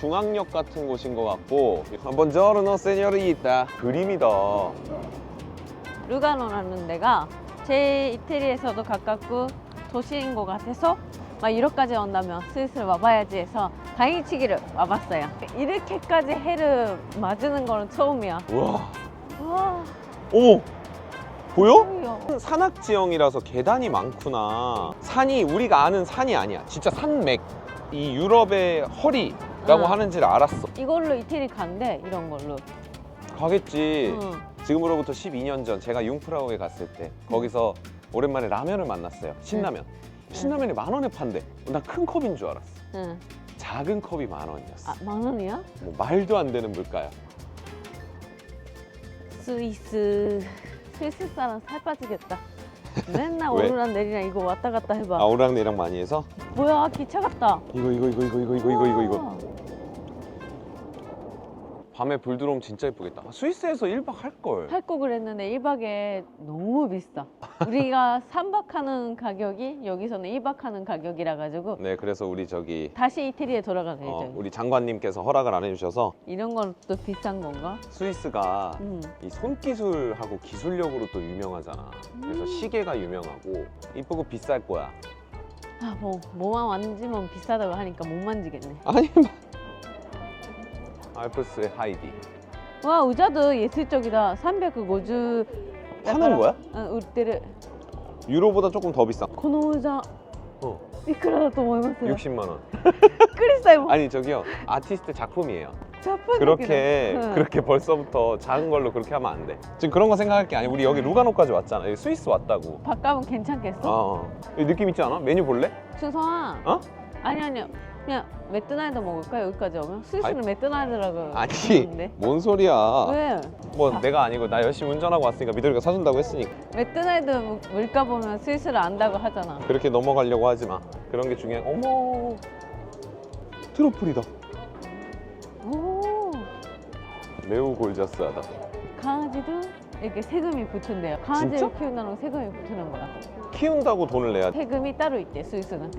중앙역 같은 곳인 것 같고 번저르노 세뇨리타 그림이다 루가노라는 데가 제 이태리에서도 가깝고 도시인 것 같아서 막 유럽까지 온다면 슬슬 와봐야지 해서 당일치기를 와봤어요. 이렇게까지 해를 맞는 거는 처음이야. 우와 와, 어머 보여? 산악 지형이라서 계단이 많구나. 산이 우리가 아는 산이 아니야. 진짜 산맥. 이 유럽의 허리 라고 응. 하는지를 알았어. 이걸로 이태리 간대 이런 걸로. 가겠지. 응. 지금으로부터 12년 전 제가 융프라우에 갔을 때 거기서 오랜만에 라면을 만났어요. 신라면. 신라면이 만 원에 판대. 난 큰 컵인 줄 알았어. 응. 작은 컵이 만 원이었어. 아, 만 원이야? 뭐 말도 안 되는 물가야. 스위스. 스위스 사람 살 빠지겠다. 맨날 왜? 오르락 내리락 이거 왔다 갔다 해봐. 아 오랑내랑 많이 해서 뭐야 기차 같다. 이거 이거 이거 이거 이거 이거 이거 이거 이거 우와. 밤에 불 들어오면 진짜 예쁘겠다. 아, 스위스에서 1박 할 걸. 할 거 그랬는데 1박에 너무 비싸. 우리가 3박 하는 가격이 여기서는 1박 하는 가격이라 가지고 네, 그래서 우리 저기 다시 이태리에 돌아가는 어, 예정. 우리 장관님께서 허락을 안 해주셔서 이런 건 또 비싼 건가? 스위스가 음. 이 손기술하고 기술력으로 또 유명하잖아. 그래서 음. 시계가 유명하고 이쁘고 비쌀 거야. 아, 뭐 뭐만 만지면 비싸다고 하니까 못 만지겠네. 아니 알프스의 하이디 와, 의자도 예술적이다. 350 파는 거야? 응,売ってる 유로보다 조금 더 비싸. この의자 어, いくらだと思います 60만 원. びっくりしたよ 아니 저기요 아티스트 작품이에요. ジャパンだけど 그렇게 うん 그렇게 벌써부터 작은 걸로 그렇게 하면 안 돼. 지금 그런 거 생각할 게 아니야. 우리 여기 루가노까지 왔잖아. 여기 스위스 왔다고. 바꿔면 괜찮겠어? 어, 어. 이 느낌 있지 않아? 메뉴 볼래? 준성아 어? 아니 아니요 그냥 맥도날드 먹을까 여기까지 오면? 스위스는 아니. 맥도날드라고 아니 하는데 뭔 소리야? 왜? 뭐 내가 아니고 나 열심히 운전하고 왔으니까 미도리가 사준다고 했으니까 맥도날드 물가 보면 스위스를 안다고 하잖아 그렇게 넘어가려고 하지 마. 그런 게 중요해. 어머 트러플이다. 오 매우 골저스하다. 강아지도 이렇게 세금이 붙은대요 강아지를 진짜? 키운다는 세금이 붙는 거야 키운다고 돈을 내야 돼. 세금이 따로 있대 스위스는.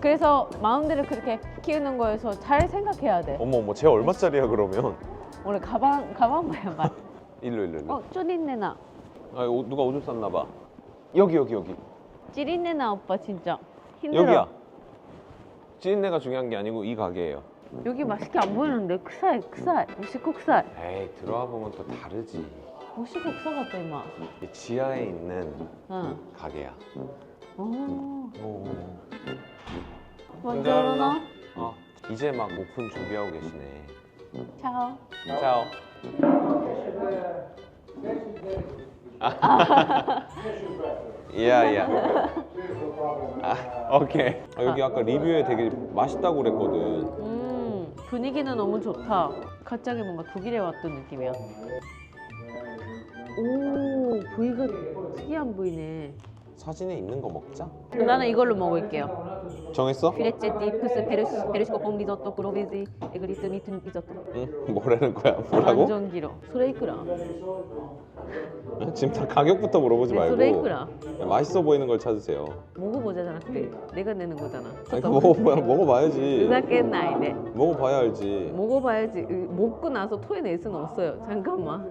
그래서 마음대로 그렇게 키우는 거에서 잘 생각해야 돼 어머 어머 쟤 얼마짜리야 그러면? 오늘 가방 가방 봐야 봐 일로 일로 일로. 어, 쪼린내나 아 옷- 누가 오줌 쌌나 봐. 여기 여기 여기. 찌린내나 오빠 진짜 힘들어 여기야. 찐내가 중요한 게 아니고 이 가게예요. 여기 맛있게 안 보이는데 크사이 오시코 크사이 에이 들어와 보면 또 다르지. 임마 이 지하에 있는 응 가게야. 오 오. 먼저로너 어 이제 막 오픈 준비하고 계시네. 차오 짜오. 이야 이야. 아 오케이. 아, 여기 아까 리뷰에 되게 맛있다고 그랬거든. 음 분위기는 너무 좋다 갑자기 뭔가 독일에 왔던 느낌이야 오 부위가 특이한 부위네 사진에 있는 거 먹자. 나는 이걸로 먹을게요 정했어? 피레체 디프스 페르시 페르시코 뽕 리조또 그로비지 에그리스 미튼 리조또 응. 뭐라는 거야? 뭐라고? 완전 길어 소레이크라 지금 다 가격부터 물어보지 네, 말고 소레이크라 맛있어 보이는 걸 찾으세요. 먹어보자잖아 그때 내가 내는 거잖아 아니, 그거 먹어봐, 먹어봐야지. 으사케나이 네 먹어봐야 알지. 먹어봐야지 으, 먹고 나서 토해낼 수는 없어요 잠깐만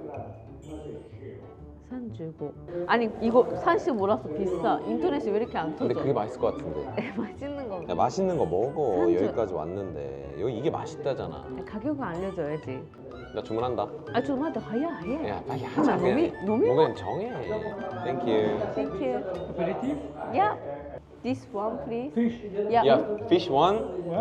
35 아니 이거 35라서 비싸 인터넷이 왜 이렇게 안 근데 터져 그게 맛있을 것 같은데. 맛있는 거 야, 맛있는 거 먹어. 산주. 여기까지 왔는데 여기 이게 맛있다잖아. 가격은 알려줘야지 나 주문한다. 아좀 하다 하야 하야 야 빨리 하자. 놈이- 그냥. 놈이 뭐 그냥 정해. Thank you. Thank you Yeah This one please Fish. Yeah, Yeah, fish one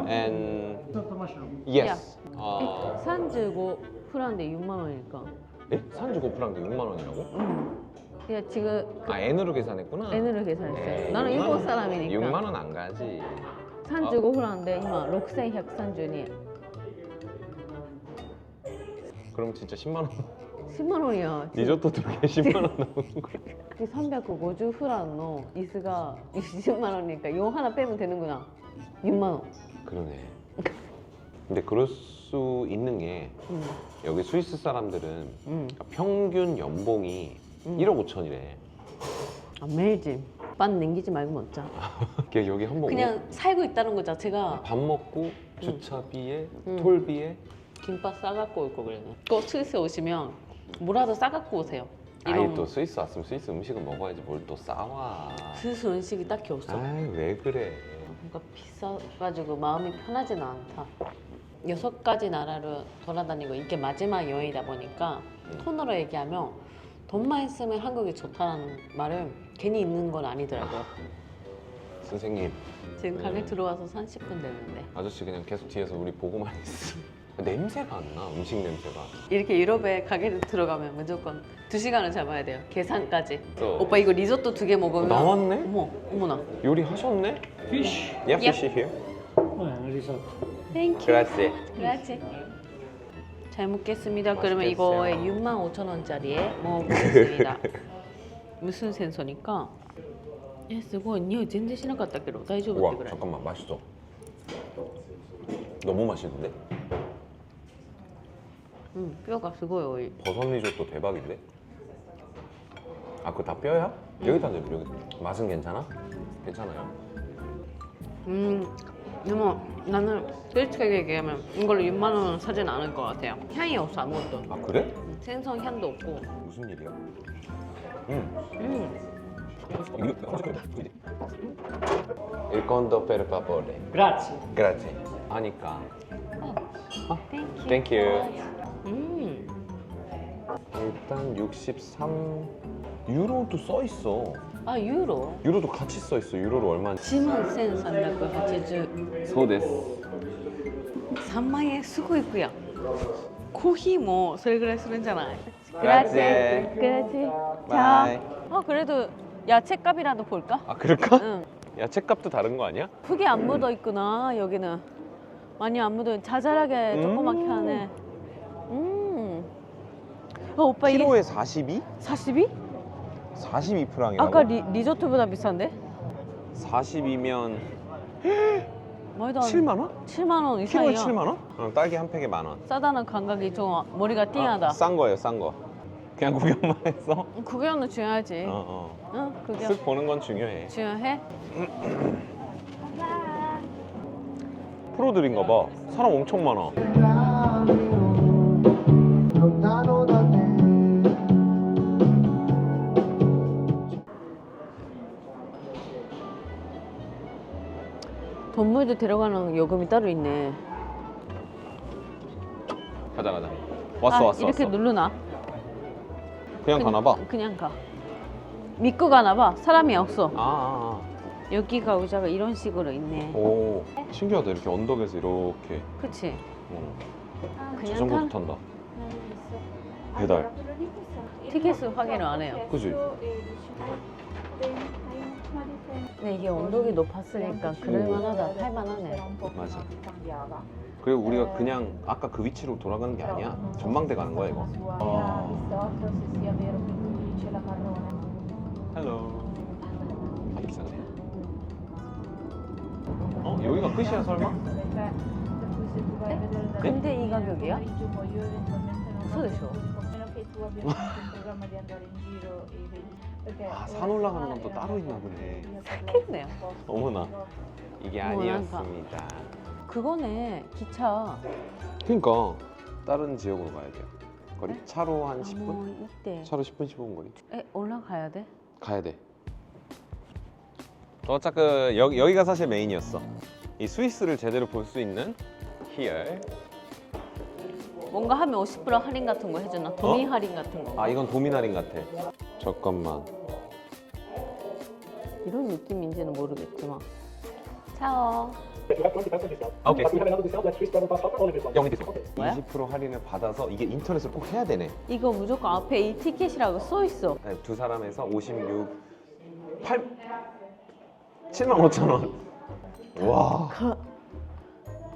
and Not the mushroom. yes. 어, 35 프라인데 6만 원이니까 에? 산주 고프랑도 6만 원이라고? 음. 야 지금 아 N으로 계산했구나. N으로 계산했어요 에이, 나는 6만 일본 원. 사람이니까 6만 원 안 가지. 35 프라인데 이마 6132엔 그럼 진짜 10만 원. 10만 원이야 리조또 두 개 10만 원 나오는 거야. 350フランの椅子が20万원이니까 요 하나 빼면 되는구나 6만 원 그러네. 근데 그럴 수 있는 게 음, 여기 스위스 사람들은 음. 평균 연봉이 음. 1억 5천이래. 아, 매일지 빤 남기지 말고 먹자 걔 여기 한번 그냥 살고 있다는 거 자체가 밥 먹고 주차비에 음. 톨비에 김밥 싸갖고 올 거 그래요. 꼭 스위스 오시면 뭐라도 싸갖고 오세요. 아니 이런 또 스위스 왔으면 스위스 음식은 먹어야지 뭘 또 싸와 스위스 음식이 딱히 없어. 아이 왜 그래 뭔가 비싸가지고 마음이 편하지는 않다. 여섯 가지 나라를 돌아다니고 이게 마지막 여행이다 보니까 음. 톤으로 얘기하면 돈만 있으면 한국이 좋다는 말은 괜히 있는 건 아니더라고요. 선생님 지금 가게 네. 들어와서 30분 됐는데 아저씨 그냥 계속 뒤에서 우리 보고만 있어 냄새가 안 나 음식 냄새가 이렇게 유럽에 가게 들어가면 무조건 두 시간을 잡아야 돼요. 계산까지. 또 오빠 이거 리조또 두 개 먹으면 나왔네? 어머 어머나. 요리하셨네? Fish. Yeah, fish here Well, risotto. 땡큐. Grazie 그렇지. 잘 먹겠습니다. 그러면 맛있겠어요. 이거에 6만 5천 원짜리에 먹어보겠습니다. 무슨 센서니까? 예, すごい匂い全然しなかったけど大丈夫ってぐらい。 잠깐만 맛있어 너무 맛있는데? 응, 뼈가 すごい多い. 버섯 리조또 대박인데? 아 그거 다 뼈야? 여기 다 여기 맛은 괜찮아? 괜찮아요? 음, 근데 나는 솔직하게 얘기하면 이걸로 6만 원은 사진 않을 것 같아요. 향이 없어 아무것도. 아 그래? 음, 생선 향도 없고. 무슨 일이야? 음. 음, Il conto per favore Grazie. Grazie 하니까 땡큐. Thank you 음, 일단 63 유로도 써 있어 아 유로. 유로도 같이 써 있어 유로로 얼마인지 1万1380 そうです3万円すごいいくやんコーヒーもそれぐらいするんじゃない Grazie. 그라지 바이. 어 그래도 야채값이라도 볼까? 아 그럴까? 응 야채값도 다른 거 아니야? 흙이 안 묻어 있구나 여기는 많이 안 묻어 자잘하게 음. 조그맣게 하네 음 어, 오빠 이게 키로에 42? 42? 42프랑이라고? 아까 리, 리조트보다 비싼데? 40이면 말도 안 7만 원? 7만 원 키로에 이상이야 7만 원? 그럼 딸기 한 팩에 만 원. 싸다는 감각이 좀 머리가 띵하다 아, 싼 거예요, 싼 거. 그냥 구경만 했어. 구경은 중요하지 어, 어. 응 구경 쓱 보는 건 중요해. 중요해? 프로들인가 봐. 사람 엄청 많아. 동물도 데려가는 요금이 따로 있네 가자, 가자. 왔어, 아, 왔어, 이렇게 왔어. 누르나? 그냥 가나 봐. 그냥 가. 믿고 가나 봐. 사람이 없어. 아, 아, 여기가 의자가 이런 식으로 있네. 아. 오, 신기하다. 이렇게 언덕에서 이렇게 그치? 어, 그냥 자전거도 탄 탄다. 배달. 티켓을 확인을 안 해요. 그지? 근데 이게 언덕이 높았으니까 그럴만하다. 할만하네. 맞아. 그리고 우리가 그냥 아까 그 위치로 돌아가는 게 아니야. 전망대 가는 거야, 이거. 아. 헬로. 아, 비싸네. 어? 여기가 끝이야, 설마? 근데 이 가격이야? 소리쇼. 아, 산 올라가는 건 또 따로 있나 보네. 좋겠네요. 어머나. 이게. 아니었습니다. 그거네. 기차. 그러니까 다른 지역으로 가야 돼요. 거리 차로 한 10분? 어머, 이때. 차로 10분 15분 거리. 에, 올라가야 돼? 가야 돼. 어차피 그 여기, 여기가 사실 메인이었어. 이 스위스를 제대로 볼 수 있는 here. 뭔가 하면 50% 할인 같은 거 해주나? 도민 할인 같은 거. 아 이건 도민 할인 같아. 잠깐만. 이런 느낌인지는 모르겠지만. 차오. 아, 오케이. 영이 뭐야? 20% 할인을 받아서 이게 인터넷을 꼭 해야 되네. 이거 무조건 앞에 이 티켓이라고 써 있어. 네, 두 사람에서 56, 8, 7만 5천 원. 와.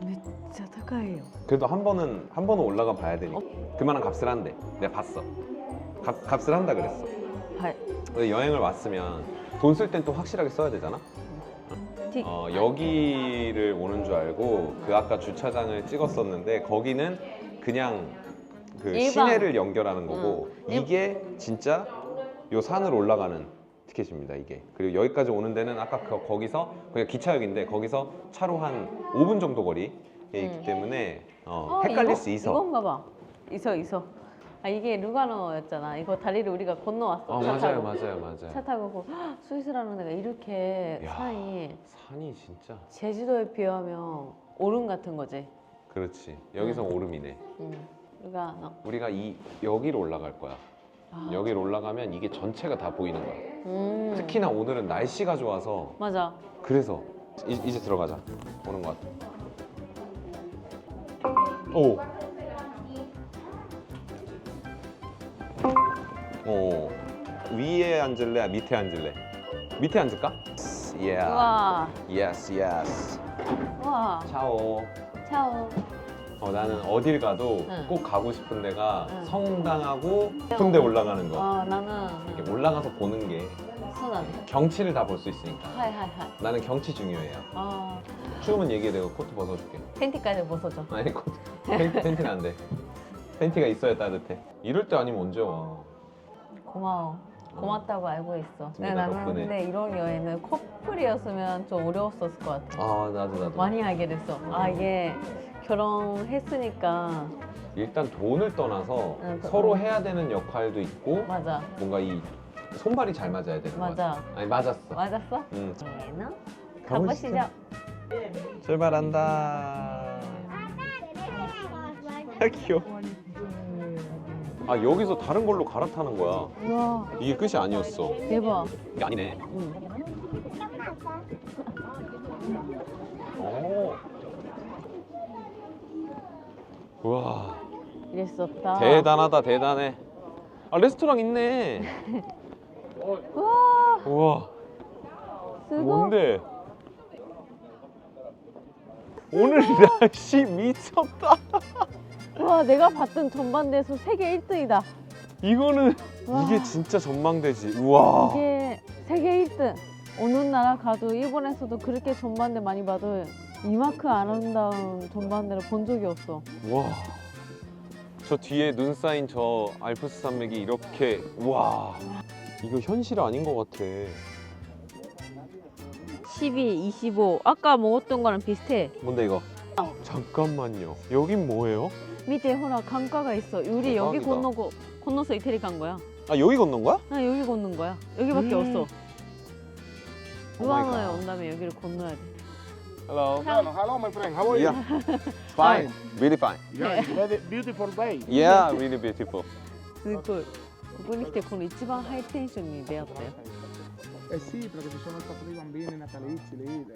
め 진짜 착각해요. 그래도 한 번은 한 번은 올라가 봐야 되니까. 그만한 값을 한대. 내가 봤어. 값, 값을 한다 그랬어. 근데 여행을 왔으면 돈 쓸 땐 또 확실하게 써야 되잖아. 어, 여기를 오는 줄 알고 그 아까 주차장을 찍었었는데 거기는 그냥 그 시내를 연결하는 거고 일- 이게 진짜 요 산을 올라가는 티켓입니다 이게 그리고 여기까지 오는 데는 아까 거기서 그냥 기차역인데 거기서 차로 한 5분 정도 거리 있기 음. 때문에 어, 어, 헷갈릴 이거? 수 있어. 이건가 봐. 있어 있어. 아 이게 루가노였잖아. 이거 다리를 우리가 건너왔어. 어, 차 맞아요, 타고. 맞아요, 맞아요. 차 타고 그 헉, 스위스라는 데가 이렇게 야. 산이 산이 진짜. 제주도에 비하면 오름 같은 거지. 그렇지. 여기서 오름이네. 응. 루가노. 우리가 이 여기로 올라갈 거야. 아, 여기로 올라가면 이게 전체가 다 보이는 거야. 음. 특히나 오늘은 날씨가 좋아서 맞아. 그래서 이, 이제 들어가자. 오는 것 같아. 오. 오. 위에 앉을래? 밑에 앉을래? 밑에 앉을까? 예. 우와. 예스 예스. 우와. 차오. 차오. 어, 나는 어딜 가도 응. 꼭 가고 싶은 데가 응. 성당하고 높은 데 올라가는 거. 아 나는 이렇게 올라가서 보는 게 순한. 경치를 다 볼 수 있으니까. 하이 하이 하이. 나는 경치 중요해요. 아 추우면 얘기해 내가 코트 벗어줄게. 팬티까지 벗어줘. 아니 코트 팬, 팬티는 안 돼. 팬티가 있어야 따뜻해. 이럴 때 아니면 언제 와? 고마워. 고맙다고 알고 있어. 근데 맞습니다, 나는 덕분에. 근데 이런 여행은 커플이었으면 좀 어려웠었을 것 같아. 아 나도 나도. 많이 하게 됐어. 아 이게 결혼했으니까 일단 돈을 떠나서 응, 그- 서로 해야 되는 역할도 있고 맞아 뭔가 이 손발이 잘 맞아야 되는 거야. 맞아 아니 맞았어. 맞았어? 응. 네, 가보시죠. 출발한다. 아 귀여워. 아 여기서 다른 걸로 갈아타는 거야. 우와 이게 끝이 아니었어. 대박. 이게 아니네. 응. 오. 우와 이랬었다. 대단하다 대단해. 아 레스토랑 있네. 우와 우와 쓰고 뭔데? 오늘 날씨 미쳤다. 우와 내가 봤던 전반대에서 세계 1등이다. 이거는 와. 이게 진짜 전망대지. 우와. 이게 세계 1등. 어느 나라 가도 일본에서도 그렇게 전반대 많이 봐도 이만큼 아름다운 전반대를 본 적이 없어. 와. 저 뒤에 눈 쌓인 저 알프스 산맥이 이렇게 와. 이거 현실 아닌 것 같아. 12, 25. 아까 먹었던 거랑 비슷해. 뭔데 이거? 잠깐만요. 여긴 뭐예요? 밑에 호라 강가가 있어. 우리 여기 대박이다. 건너고 건너서 이태리 간 거야. 아 여기 건넌 거야? 나 여기 건넌 거야. 여기밖에 음. 없어. 루아노에 갓. 온다면 여기를 건너야 돼. Hello. Hello, hello, my friend. How are you? Yeah. Fine. Really fine. Yeah, it's very beautiful day. Yeah, really beautiful. すごい。ここに来てこの一番ハイテンションに出会ったよ。 Eh sì, perché ci sono stati dei bambini natalizi lì, de-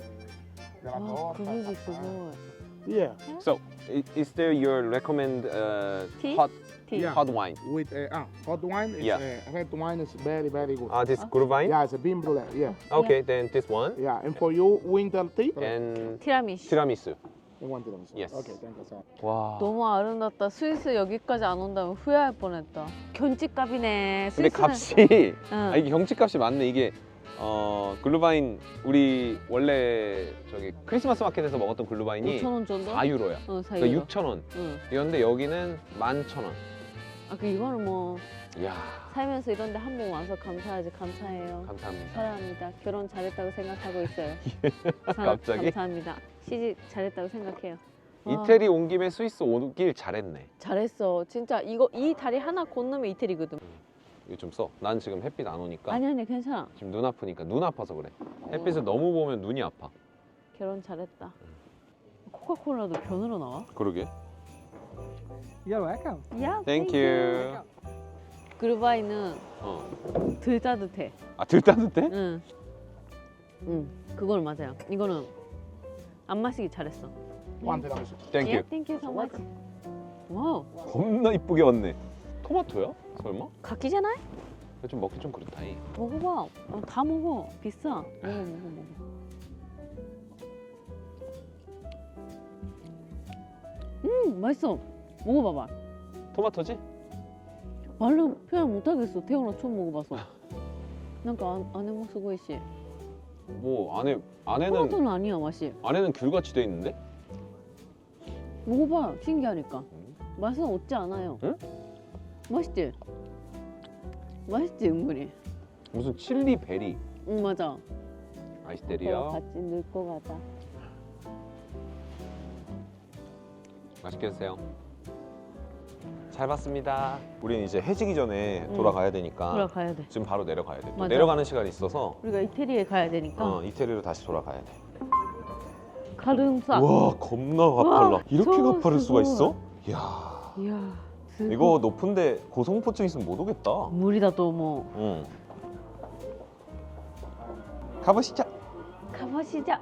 della あ torta. 雰囲気すごい。 Yeah, So, i- is there your recommend uh, Tea? hot Tea. Yeah. hot wine? with uh, ah, hot wine. Is, Yeah. uh, red wine is very, very good. Ah, this good wine. Yeah, it's a bean brulee. Yeah, Okay, then this one yeah. And for you, winter tea. and 티라미슈. tiramisu. You want tiramisu? Yes. Okay, thank you so much. 와. 너무 아름답다. 스위스 여기까지 안 온다면 후회할 뻔했다. 견집값이네. 근데 스위스는. 값이 응. 아 이게 경치값이 맞네. 이게 어 글루바인 우리 원래 저기 크리스마스 마켓에서 먹었던 글루바인이 5천 원 정도? 4유로야. 응, 4유로. 그러니까 6천 원. 응. 이런데 여기는 11,000원. 아, 그 이거는 뭐 이야, 살면서 이런 데 한 번 와서 감사하지. 감사해요. 감사합니다. 사랑합니다. 결혼 잘했다고 생각하고 있어요. 사- 갑자기? 감사합니다. 시집 잘했다고 생각해요. 와, 이태리 온 김에 스위스 오길 잘했네. 잘했어. 진짜 이거 이 다리 하나 건너면 이태리거든. 이거 좀 써. 난 지금 햇빛 안 오니까 아니 아니 괜찮아. 지금 눈 아프니까 눈 아파서 그래. 햇빛을 너무 보면 눈이 아파. 결혼 잘했다. 코카콜라도 변으로 나와? 그러게. You're welcome. 야, Thank you. 그루바이는 어. 덜 따뜻해. 아, 들 따뜻해? 응. 응. 그건 맞아요. 이거는 안 마시기 잘했어. One tiramisu. 땡큐. 예, 땡큐 so much. 와우, 겁나 이쁘게 왔네. 토마토야? 설마? 각기잖아? 이거 좀 먹기 좀 그렇다. 이. 먹어봐. 어, 다 먹어. 비싸. 먹어, 먹어, 먹어. 음, 맛있어. 먹어봐봐. 토마토지? 말로 표현 못하겠어. 태어나 처음 먹어봐서. 뭔가 안, 안에 뭐 쓰고 있지. 뭐 안에 안에는 토마토는 아니야 맛이. 안에는 귤같이 돼 있는데? 먹어봐. 신기하니까. 맛은 없지 않아요. 응? 맛있지? 맛있지 은근히. 무슨 칠리 베리 응 맞아. 그거 아이스테리아. 같이 같아. 맛있게 드세요. 잘 봤습니다. 우리는 이제 해지기 전에 응. 돌아가야 되니까 돌아가야 돼. 지금 바로 내려가야 돼. 또 맞아. 내려가는 시간이 있어서 우리가 이태리에 가야 되니까 어, 이태리로 다시 돌아가야 돼. 가름사. 와 겁나 가팔라. 이렇게 저 가파를 수가 수고. 있어? 이야. 이야. 이거 높은데 고소공포증 있으면 못 오겠다. 물이다 너무. 응. 가보시죠. 가보시죠.